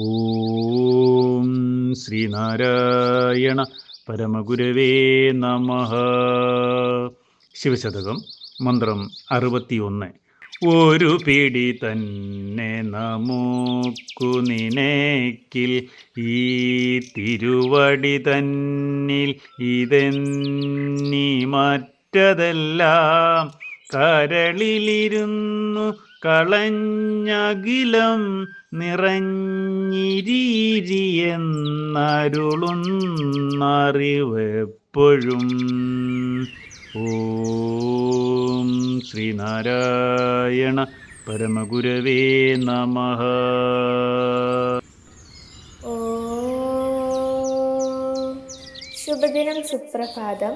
ഓം ശ്രീനാരായണ പരമഗുരവേ നമ. ശിവശതകം മന്ത്രം അറുപത്തിയൊന്ന്. ഒരു പിടി തന്നെ നമുക്കു നിനക്കിൽ ഈ തിരുവടി തന്നിൽ ഇതെന്നീ മറ്റതെല്ലാം. കരളിലിരുന്നു കളഞ്ഞകിലം നിറഞ്ഞിരിയെന്നരുളുന്നറിവെപ്പോഴും ഓം ശ്രീനാരായണ പരമഗുരവേ നമ. ശുഭദിനം സുപ്രഭാതം.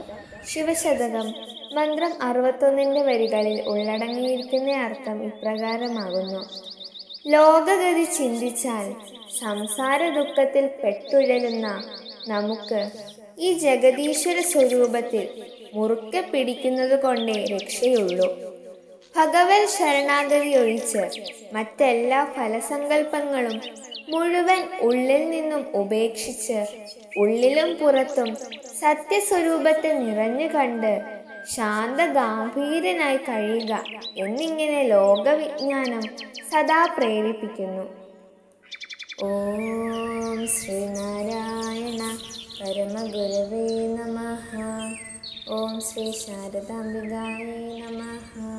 ശിവശതകം. മന്ത്രം അറുപത്തൊന്നിന്റെ വരികളിൽ ഉള്ളടങ്ങിയിരിക്കുന്ന അർത്ഥം ഇപ്രകാരമാകുന്നു. ലോകഗതി ചിന്തിച്ചാൽ സംസാര ദുഃഖത്തിൽ പെട്ടുഴലുന്ന നമുക്ക് ഈ ജഗദീശ്വര സ്വരൂപത്തിൽ മുറുക്കെ പിടിക്കുന്നത് കൊണ്ടേ രക്ഷയുള്ളൂ. ഭഗവൽ ശരണാഗതി ഒഴിച്ച് മറ്റെല്ലാ ഫലസങ്കല്പങ്ങളും മുഴുവൻ ഉള്ളിൽ നിന്നും ഉപേക്ഷിച്ച് ഉള്ളിലും പുറത്തും സത്യസ്വരൂപത്തെ നിറഞ്ഞു കണ്ട് ശാന്തഗാംഭീരനായി കഴിയുക എന്നിങ്ങനെ ലോകവിജ്ഞാനം സദാ പ്രേരിപ്പിക്കുന്നു. ഓം ശ്രീനാരായണ പരമഗുരവേ നമ. ഓം ശ്രീ ശാരദാംബികായ നമ.